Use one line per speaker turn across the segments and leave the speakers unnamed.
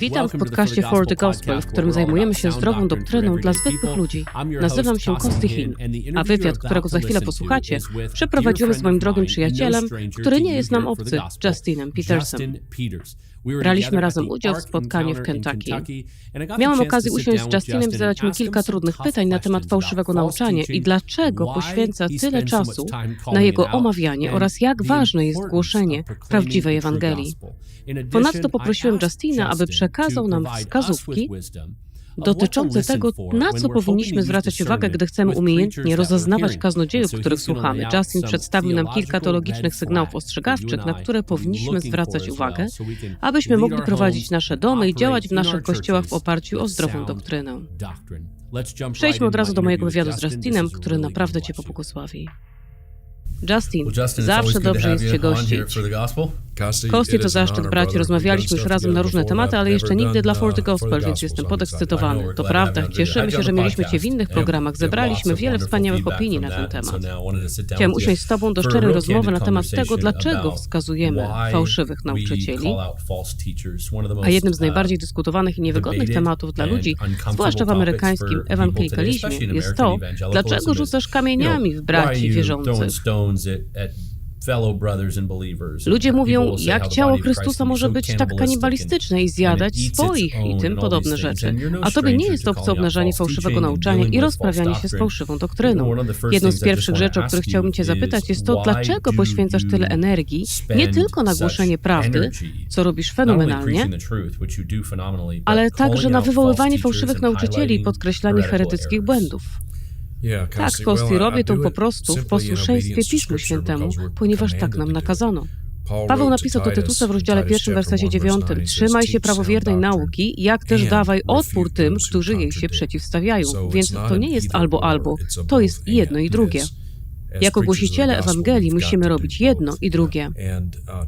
Witam w podcaście For the Gospel, w którym zajmujemy się zdrową doktryną dla zwykłych ludzi. Nazywam się Kosty Hin, a wywiad, którego za chwilę posłuchacie, przeprowadziłem z moim drogim przyjacielem, który nie jest nam obcy, Justinem Petersem. Braliśmy razem udział w spotkaniu w Kentucky. Miałem okazję usiąść z Justinem i zadać mu kilka trudnych pytań na temat fałszywego nauczania i dlaczego poświęca tyle czasu na jego omawianie oraz jak ważne jest głoszenie prawdziwej Ewangelii. Ponadto poprosiłem Justina, aby przekazał nam wskazówki dotyczące tego, na co powinniśmy zwracać uwagę, gdy chcemy umiejętnie rozeznawać kaznodziejów, których słuchamy. Justin przedstawił nam kilka teologicznych sygnałów ostrzegawczych, na które powinniśmy zwracać uwagę, abyśmy mogli prowadzić nasze domy i działać w naszych kościołach w oparciu o zdrową doktrynę. Przejdźmy od razu do mojego wywiadu z Justinem, który naprawdę Cię pobłogosławi. Justin, zawsze dobrze jest Cię gościć. Kosti to zaszczyt brać, rozmawialiśmy już razem na różne tematy, ale jeszcze nigdy dla For the Gospel, więc jestem podekscytowany. To prawda, cieszymy się, że mieliśmy Cię w innych programach, zebraliśmy wiele wspaniałych opinii na ten temat. Chciałem usiąść z Tobą do szczerej rozmowy na temat tego, dlaczego wskazujemy fałszywych nauczycieli, a jednym z najbardziej dyskutowanych i niewygodnych tematów dla ludzi, zwłaszcza w amerykańskim ewangelikalizmie, jest to, dlaczego rzucasz kamieniami w braci wierzących. Ludzie mówią, jak ciało Chrystusa może być tak kanibalistyczne i zjadać swoich i tym podobne rzeczy. A tobie nie jest obce obnażanie fałszywego nauczania i rozprawianie się z fałszywą doktryną. Jedną z pierwszych rzeczy, o których chciałbym cię zapytać, jest to, dlaczego poświęcasz tyle energii nie tylko na głoszenie prawdy, co robisz fenomenalnie, ale także na wywoływanie fałszywych nauczycieli i podkreślanie heretyckich błędów. Tak, Kosty, robię to po prostu w posłuszeństwie Pismu Świętemu, ponieważ tak nam nakazano. Paweł napisał do Tytusa w rozdziale pierwszym, wersecie dziewiątym: Trzymaj się prawowiernej nauki, jak też dawaj odpór tym, którzy jej się przeciwstawiają. Więc to nie jest albo albo, to jest jedno i drugie. Jako głosiciele Ewangelii musimy robić jedno i drugie.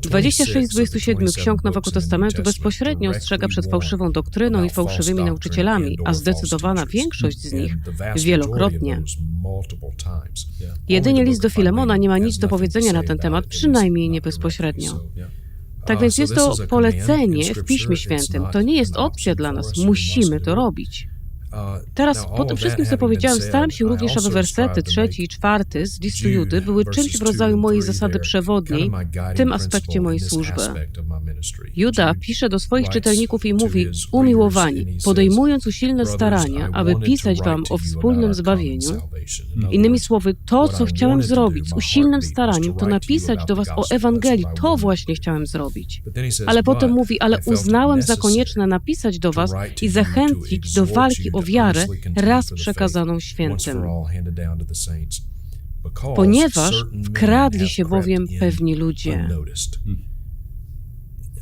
26 z 27 ksiąg Nowego Testamentu bezpośrednio ostrzega przed fałszywą doktryną i fałszywymi nauczycielami, a zdecydowana większość z nich wielokrotnie. Jedynie list do Filemona nie ma nic do powiedzenia na ten temat, przynajmniej nie bezpośrednio. Tak więc jest to polecenie w Piśmie Świętym. To nie jest opcja dla nas. Musimy to robić. Teraz, po tym wszystkim, co powiedziałem, staram się również, aby wersety trzeci i czwarty z listu Judy były czymś w rodzaju mojej zasady przewodniej w tym aspekcie mojej służby. Juda pisze do swoich czytelników i mówi, umiłowani, podejmując usilne starania, aby pisać wam o wspólnym zbawieniu. Innymi słowy, to, co chciałem zrobić z usilnym staraniem, to napisać do was o Ewangelii. To właśnie chciałem zrobić. Ale potem mówi, ale uznałem za konieczne napisać do was i zachęcić do walki o wiarę raz przekazaną świętym. Ponieważ wkradli się bowiem pewni ludzie.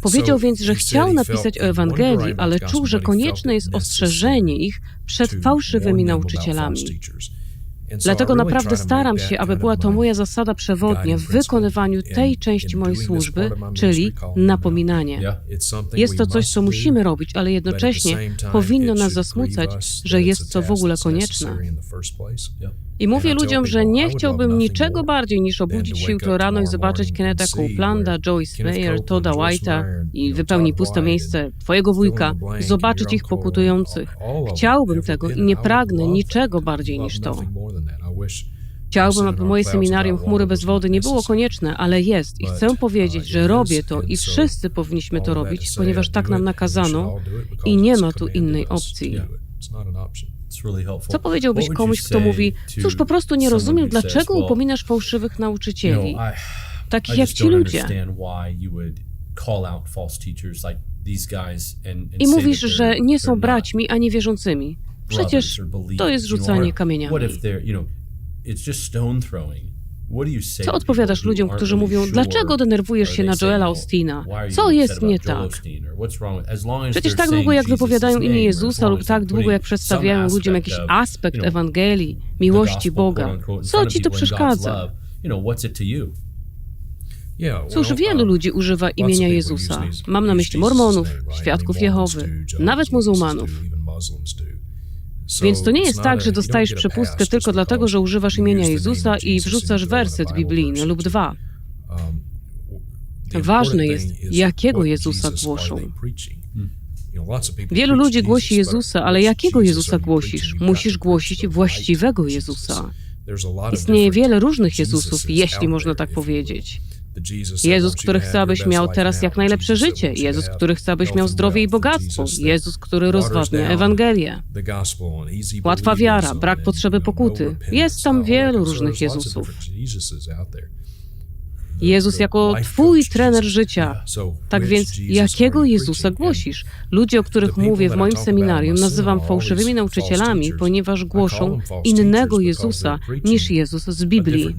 Powiedział więc, że chciał napisać o Ewangelii, ale czuł, że konieczne jest ostrzeżenie ich przed fałszywymi nauczycielami. Dlatego naprawdę staram się, aby była to moja zasada przewodnia w wykonywaniu tej części mojej służby, czyli napominanie. Jest to coś, co musimy robić, ale jednocześnie powinno nas zasmucać, że jest to w ogóle konieczne. I mówię ludziom, że nie chciałbym niczego bardziej niż obudzić się jutro rano i zobaczyć Kenneta Copeplanda, Joyce Meyer, Toda White'a i wypełni puste miejsce twojego wujka, zobaczyć ich pokutujących. Chciałbym tego i nie pragnę niczego bardziej niż to. Chciałbym, aby moje seminarium Chmury bez wody nie było konieczne, ale jest i chcę powiedzieć, że robię to i wszyscy powinniśmy to robić, ponieważ tak nam nakazano i nie ma tu innej opcji. Co powiedziałbyś komuś, kto mówi, cóż, po prostu nie rozumiem, dlaczego upominasz fałszywych nauczycieli, takich jak ci ludzie? I mówisz, że nie są braćmi ani wierzącymi. Przecież to jest rzucanie kamieniami. Co odpowiadasz ludziom, którzy mówią, dlaczego denerwujesz się na Joela Austina? Co jest nie tak? Przecież tak długo, jak wypowiadają imię Jezusa lub tak długo, jak przedstawiają ludziom jakiś aspekt Ewangelii, miłości Boga, co ci to przeszkadza? Cóż, wielu ludzi używa imienia Jezusa. Mam na myśli Mormonów, Świadków Jehowy, nawet muzułmanów. Więc to nie jest tak, że dostajesz przepustkę tylko dlatego, że używasz imienia Jezusa i wrzucasz werset biblijny lub dwa. Ważne jest, jakiego Jezusa głoszą. Wielu ludzi głosi Jezusa, ale jakiego Jezusa głosisz? Musisz głosić właściwego Jezusa. Istnieje wiele różnych Jezusów, jeśli można tak powiedzieć. Jezus, który chce, abyś miał teraz jak najlepsze życie. Jezus, który chce, abyś miał zdrowie i bogactwo. Jezus, który rozwadnia Ewangelię. Łatwa wiara, brak potrzeby pokuty. Jest tam wielu różnych Jezusów. Jezus jako Twój trener życia. Tak więc, jakiego Jezusa głosisz? Ludzie, o których mówię w moim seminarium, nazywam fałszywymi nauczycielami, ponieważ głoszą innego Jezusa niż Jezus z Biblii.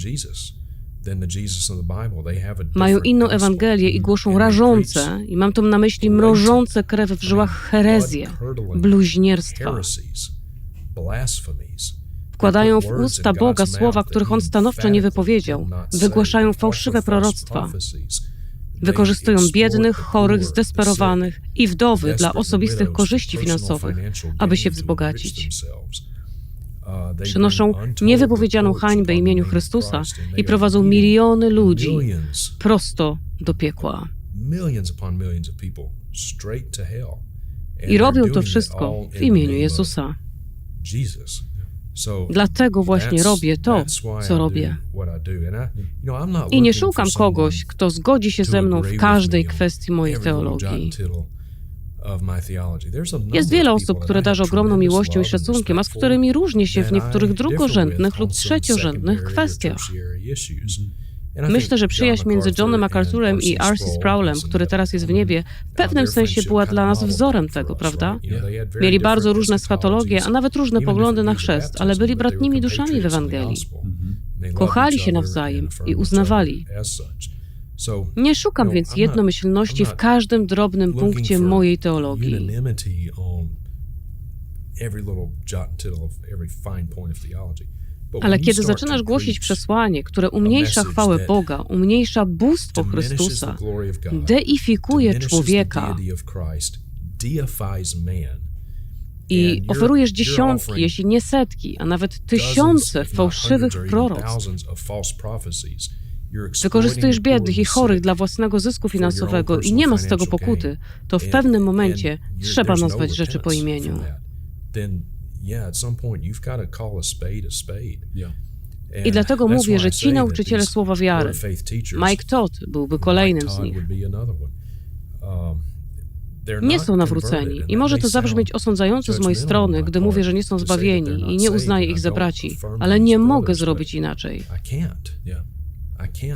Mają inną Ewangelię i głoszą rażące, i mam tu na myśli mrożące krew w żyłach herezje, bluźnierstwa. Wkładają w usta Boga słowa, których On stanowczo nie wypowiedział. Wygłaszają fałszywe proroctwa. Wykorzystują biednych, chorych, zdesperowanych i wdowy dla osobistych korzyści finansowych, aby się wzbogacić. Przynoszą niewypowiedzianą hańbę imieniu Chrystusa i prowadzą miliony ludzi prosto do piekła. I robią to wszystko w imieniu Jezusa. Dlatego właśnie robię to, co robię. I nie szukam kogoś, kto zgodzi się ze mną w każdej kwestii mojej teologii. Jest wiele osób, które darzą ogromną miłością i szacunkiem, a z którymi różnię się w niektórych drugorzędnych lub trzeciorzędnych kwestiach. Myślę, że przyjaźń między Johnem MacArthurem i R.C. Sproulem, który teraz jest w niebie, w pewnym sensie była dla nas wzorem tego, prawda? Mieli bardzo różne schatologie, a nawet różne poglądy na chrzest, ale byli bratnimi duszami w Ewangelii. Kochali się nawzajem i uznawali. Nie szukam więc jednomyślności w każdym drobnym punkcie mojej teologii. Ale kiedy zaczynasz głosić przesłanie, które umniejsza chwałę Boga, umniejsza bóstwo Chrystusa, deifikuje człowieka i oferujesz dziesiątki, jeśli nie setki, a nawet tysiące fałszywych proroctw, wykorzystujesz biednych i chorych dla własnego zysku finansowego i nie ma z tego pokuty, to w pewnym momencie trzeba nazwać rzeczy po imieniu. I dlatego mówię, że ci nauczyciele słowa wiary, Mike Todd byłby kolejnym z nich, nie są nawróceni. I może to zabrzmieć osądzająco z mojej strony, gdy mówię, że nie są zbawieni i nie uznaję ich za braci, ale nie mogę zrobić inaczej.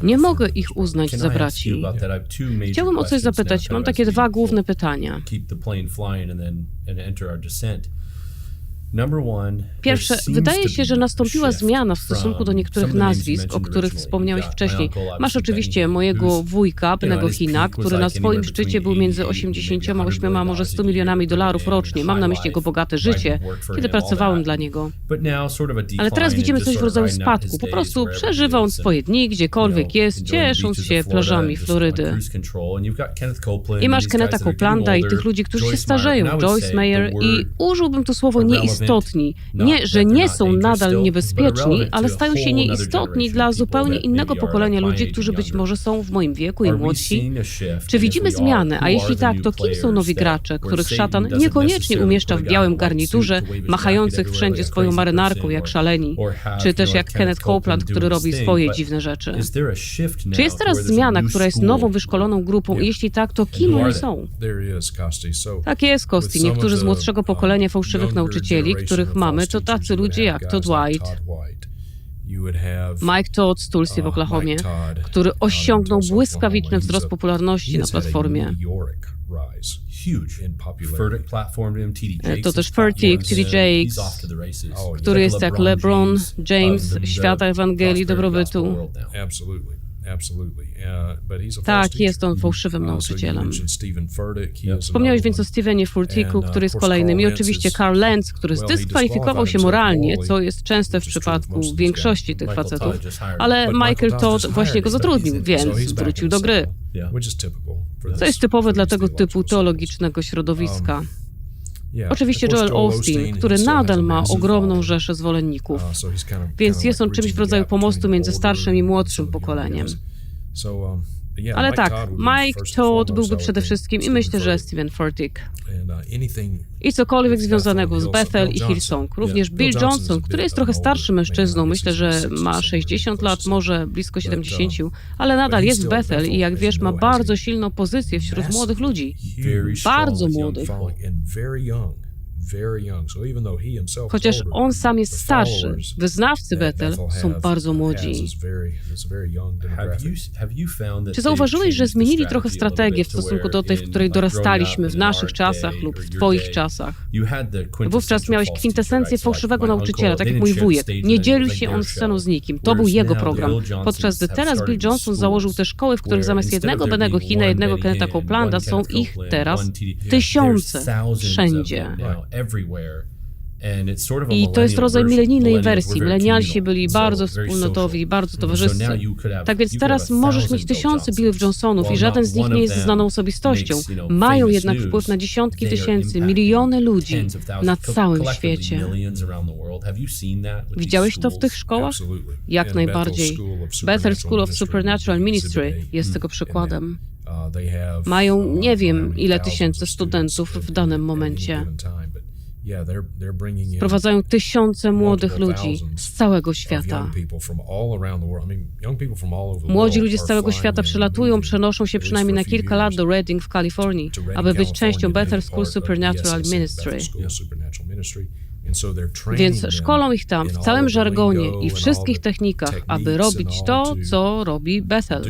Nie mogę ich uznać za braci. Chciałbym o coś zapytać. Mam takie dwa główne pytania. Pierwsze, wydaje się, że nastąpiła zmiana w stosunku do niektórych nazwisk, o których wspomniałeś wcześniej. Masz oczywiście mojego wujka, Benego Hina, który na swoim szczycie był między 88 a może 100 milionami dolarów rocznie. Mam na myśli jego bogate życie, kiedy pracowałem dla niego. Ale teraz widzimy coś w rodzaju spadku. Po prostu przeżywa on swoje dni, gdziekolwiek jest, ciesząc się plażami Florydy. I masz Kenneta Coplanda i tych ludzi, którzy się starzeją, Joyce Meyer i użyłbym tu słowo nieistotne nieistotni. Nie, że nie są nadal niebezpieczni, ale stają się nieistotni dla zupełnie innego pokolenia ludzi, którzy być może są w moim wieku i młodsi. Czy widzimy zmianę? A jeśli tak, to kim są nowi gracze, których szatan niekoniecznie umieszcza w białym garniturze, machających wszędzie swoją marynarką jak szaleni? Czy też jak Kenneth Copeland, który robi swoje dziwne rzeczy? Czy jest teraz zmiana, która jest nową, wyszkoloną grupą? I jeśli tak, to kim oni są? Tak jest, Kosti. Niektórzy z młodszego pokolenia fałszywych nauczycieli, których mamy, to tacy ludzie jak Todd White, Mike Todd z Tulsi w Oklahomie, który osiągnął błyskawiczny wzrost popularności na platformie. To też Furtick, TD Jakes, który jest jak LeBron James świata Ewangelii dobrobytu. Tak, jest on fałszywym nauczycielem. Wspomniałeś więc o Stevenie Furticku, który jest kolejnym i oczywiście Carl Lenz, który zdyskwalifikował się moralnie, co jest częste w przypadku większości tych facetów, ale Michael Todd właśnie go zatrudnił, więc wrócił do gry. Co jest typowe dla tego typu teologicznego środowiska. Oczywiście Joel Austin, który nadal ma ogromną rzeszę zwolenników, więc jest on czymś w rodzaju pomostu między starszym i młodszym pokoleniem. Ale tak, Mike Todd byłby przede wszystkim i myślę, że Steven Furtick. I cokolwiek związanego z Bethel i Hillsong. Również Bill Johnson, który jest trochę starszym mężczyzną, myślę, że ma 60 lat, może blisko 70, ale nadal jest w Bethel i jak wiesz, ma bardzo silną pozycję wśród młodych ludzi. Bardzo młodych. Chociaż on sam jest starszy, wyznawcy Bethel są bardzo młodzi. Czy zauważyłeś, że zmienili trochę strategię w stosunku do tej, w której dorastaliśmy w naszych czasach lub w twoich czasach? Wówczas miałeś kwintesencję fałszywego nauczyciela, tak jak mój wujek. Nie dzielił się on sceną z nikim. To był jego program. Podczas gdy teraz Bill Johnson założył te szkoły, w których zamiast jednego Benego Hina, jednego Kenneta Coplanda są ich teraz tysiące wszędzie. I to jest rodzaj milenijnej wersji. Milenialsi byli bardzo wspólnotowi, bardzo towarzyscy. Tak więc teraz możesz mieć tysiące Billów Johnsonów i żaden z nich nie jest znaną osobistością. Mają jednak wpływ na dziesiątki tysięcy, miliony ludzi na całym świecie. Widziałeś to w tych szkołach? Jak najbardziej. Bethel School of Supernatural Ministry jest tego przykładem. Mają nie wiem ile tysięcy studentów w danym momencie. Wprowadzają tysiące młodych ludzi z całego świata. Młodzi ludzie z całego świata przylatują, przenoszą się przynajmniej na kilka lat do Redding w Kalifornii, aby być częścią Bethel School Supernatural Ministry. Więc szkolą ich tam w całym żargonie i wszystkich technikach, aby robić to, co robi Bethel.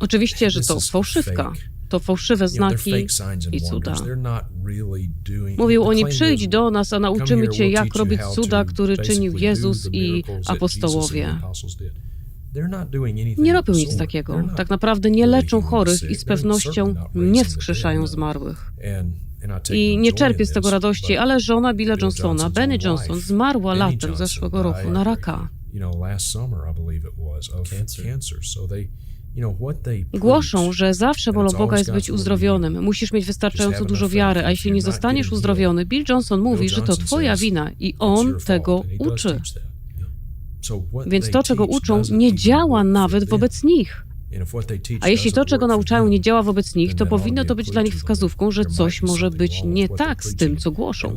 Oczywiście, że to fałszywka. To fałszywe znaki i cuda. Mówił oni, przyjdź do nas, a nauczymy cię, jak robić cuda, które czynił Jezus i apostołowie. Nie robią nic takiego. Tak naprawdę nie leczą chorych i z pewnością nie wskrzeszają zmarłych. I nie czerpię z tego radości, ale żona Billa Johnsona, Benny Johnson, zmarła latem zeszłego roku na raka. Głoszą, że zawsze wolą Boga jest być uzdrowionym. Musisz mieć wystarczająco dużo wiary, a jeśli nie zostaniesz uzdrowiony, Bill Johnson mówi, że to twoja wina i on tego uczy. Więc to, czego uczą, nie działa nawet wobec nich. A jeśli to, czego nauczają, nie działa wobec nich, to powinno to być dla nich wskazówką, że coś może być nie tak z tym, co głoszą.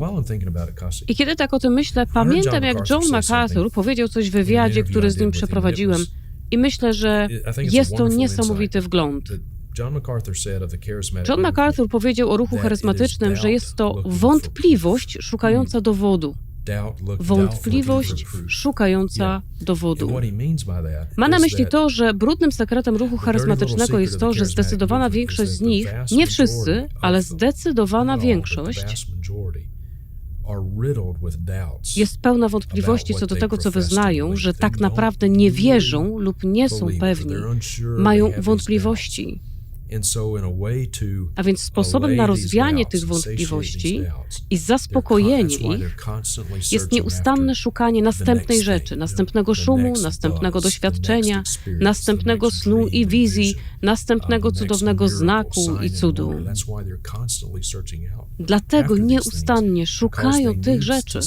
I kiedy tak o tym myślę, pamiętam, jak John MacArthur powiedział coś w wywiadzie, który z nim przeprowadziłem, i myślę, że jest to niesamowity wgląd. John MacArthur powiedział o ruchu charyzmatycznym, że jest to wątpliwość szukająca dowodu. Wątpliwość szukająca dowodu. Ma na myśli to, że brudnym sekretem ruchu charyzmatycznego jest to, że zdecydowana większość z nich, nie wszyscy, ale zdecydowana większość, jest pełna wątpliwości co do tego, co wyznają, że tak naprawdę nie wierzą lub nie są pewni, mają wątpliwości. A więc sposobem na rozwianie tych wątpliwości i zaspokojenie ich jest nieustanne szukanie następnej rzeczy, następnego szumu, następnego doświadczenia, następnego snu i wizji, następnego cudownego znaku i cudu. Dlatego nieustannie szukają tych rzeczy,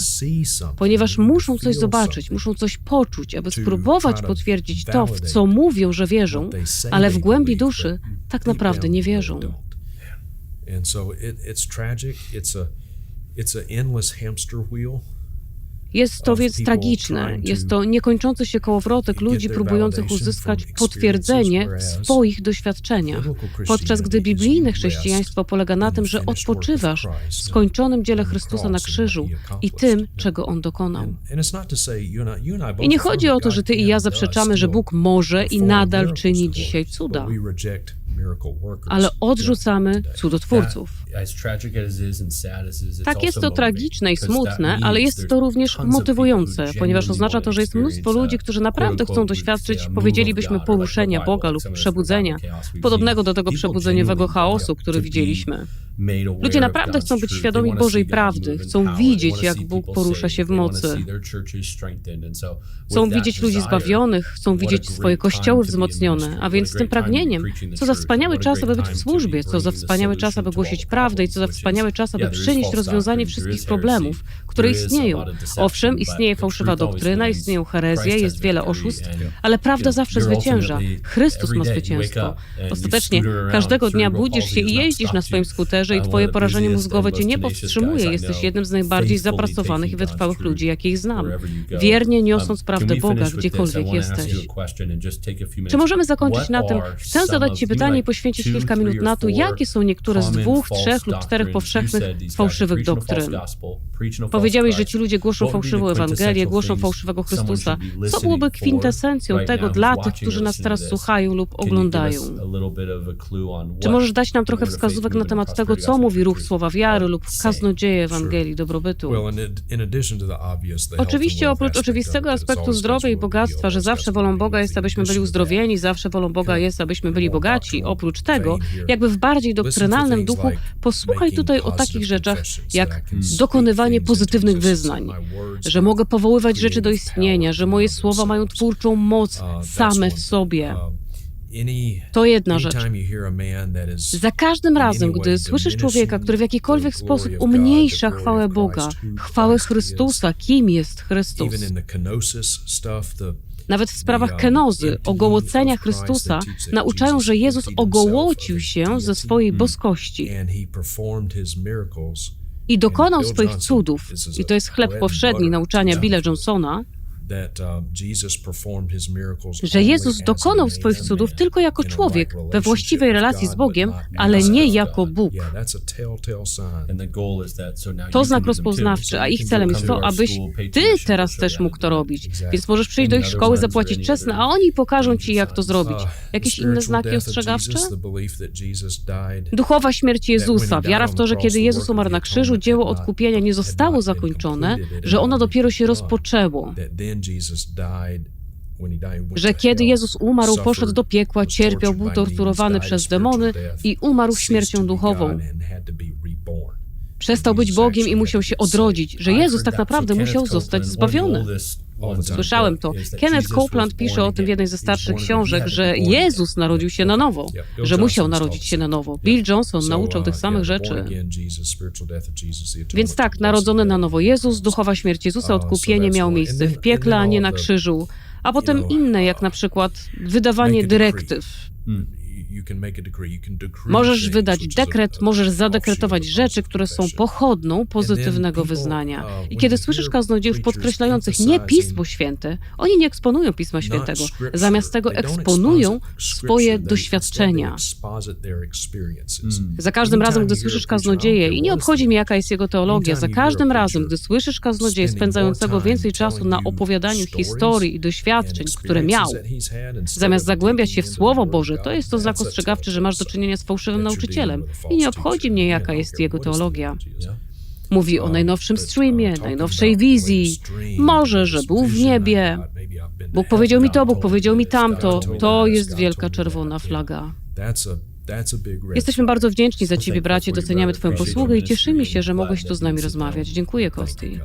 ponieważ muszą coś zobaczyć, muszą coś poczuć, aby spróbować potwierdzić to, w co mówią, że wierzą, ale w głębi duszy tak naprawdę nie wierzą. Jest to więc tragiczne. Jest to niekończący się kołowrotek ludzi próbujących uzyskać potwierdzenie w swoich doświadczeniach, podczas gdy biblijne chrześcijaństwo polega na tym, że odpoczywasz w skończonym dziele Chrystusa na krzyżu i tym, czego On dokonał. I nie chodzi o to, że ty i ja zaprzeczamy, że Bóg może i nadal czyni dzisiaj cuda ale odrzucamy cudotwórców. Tak jest to tragiczne i smutne, ale jest to również motywujące, ponieważ oznacza to, że jest mnóstwo ludzi, którzy naprawdę chcą doświadczyć, powiedzielibyśmy, poruszenia Boga lub przebudzenia, podobnego do tego przebudzeniowego chaosu, który widzieliśmy. Ludzie naprawdę chcą być świadomi Bożej prawdy, chcą widzieć, jak Bóg porusza się w mocy. Chcą widzieć ludzi zbawionych, chcą widzieć swoje kościoły wzmocnione, a więc z tym pragnieniem, co za wspaniały czas, aby być w służbie, co za wspaniały czas, aby głosić prawdę i co za wspaniały czas, aby przynieść rozwiązanie wszystkich problemów, które istnieją. Owszem, istnieje fałszywa doktryna, istnieją herezje, jest wiele oszustw, ale prawda zawsze zwycięża. Chrystus ma zwycięstwo. Ostatecznie każdego dnia budzisz się i jeździsz na swoim skuterze i twoje porażenie mózgowe cię nie powstrzymuje. Jesteś jednym z najbardziej zapracowanych i wytrwałych ludzi, jakich znam. Wiernie niosąc prawdę Boga, gdziekolwiek jesteś. Czy możemy zakończyć na tym? Chcę zadać Ci pytanie i poświęcić kilka minut na to, jakie są niektóre z dwóch, trzech lub czterech powszechnych fałszywych doktryn. Powiedziałeś, że ci ludzie głoszą fałszywą Ewangelię, głoszą fałszywego Chrystusa. Co byłoby kwintesencją tego dla tych, którzy nas teraz słuchają lub oglądają? Czy możesz dać nam trochę wskazówek na temat tego, co mówi ruch słowa wiary lub kaznodzieje Ewangelii dobrobytu? Oczywiście oprócz oczywistego aspektu zdrowia i bogactwa, że zawsze wolą Boga jest, abyśmy byli uzdrowieni, zawsze wolą Boga jest, abyśmy byli bogaci, oprócz tego, jakby w bardziej doktrynalnym duchu, posłuchaj tutaj o takich rzeczach, jak dokonywanie pozytywnych wyznań, że mogę powoływać rzeczy do istnienia, że moje słowa mają twórczą moc same w sobie. To jedna rzecz. Za każdym razem, gdy słyszysz człowieka, który w jakikolwiek sposób umniejsza chwałę Boga, chwałę Chrystusa, kim jest Chrystus, nawet w sprawach kenozy, ogołocenia Chrystusa, nauczają, że Jezus ogołocił się ze swojej boskości. I dokonał swoich cudów. I to jest chleb powszedni nauczania Billa Johnsona, że Jezus dokonał swoich cudów tylko jako człowiek we właściwej relacji z Bogiem, ale nie jako Bóg. To znak rozpoznawczy, a ich celem jest to, abyś ty teraz też mógł to robić. Więc możesz przyjść do ich szkoły, zapłacić czesne, a oni pokażą ci, jak to zrobić. Jakieś inne znaki ostrzegawcze? Duchowa śmierć Jezusa, wiara w to, że kiedy Jezus umarł na krzyżu, dzieło odkupienia nie zostało zakończone, że ono dopiero się rozpoczęło że kiedy Jezus umarł, poszedł do piekła, cierpiał, był torturowany przez demony i umarł śmiercią duchową. Przestał być Bogiem i musiał się odrodzić, że Jezus tak naprawdę musiał zostać zbawiony. Słyszałem to. Kenneth Copeland pisze o tym w jednej ze starszych książek, że Jezus narodził się na nowo, że musiał narodzić się na nowo. Bill Johnson nauczał tych samych rzeczy. Więc tak, narodzony na nowo. Jezus, duchowa śmierć Jezusa, odkupienie miało miejsce w piekle, a nie na krzyżu. A potem inne, jak na przykład wydawanie dyrektyw. Możesz wydać dekret, możesz zadekretować rzeczy, które są pochodną pozytywnego wyznania. I kiedy słyszysz kaznodziejów podkreślających nie Pismo Święte, oni nie eksponują Pisma Świętego, zamiast tego eksponują swoje doświadczenia. Za każdym razem, gdy słyszysz kaznodzieję, i nie obchodzi mnie, jaka jest jego teologia, za każdym razem, gdy słyszysz kaznodzieję spędzającego więcej czasu na opowiadaniu historii i doświadczeń, które miał, zamiast zagłębiać się w Słowo Boże, to jest to znak ostrzegawczy, że masz do czynienia z fałszywym nauczycielem. i nie obchodzi mnie, jaka jest jego teologia. Mówi o najnowszym streamie, najnowszej wizji, może, że był w niebie. Bóg powiedział mi to, Bóg powiedział mi tamto. To jest wielka czerwona flaga. Jesteśmy bardzo wdzięczni za Ciebie, bracie, doceniamy Twoją posługę i cieszymy się, że mogłeś tu z nami rozmawiać. Dziękuję, Kosti.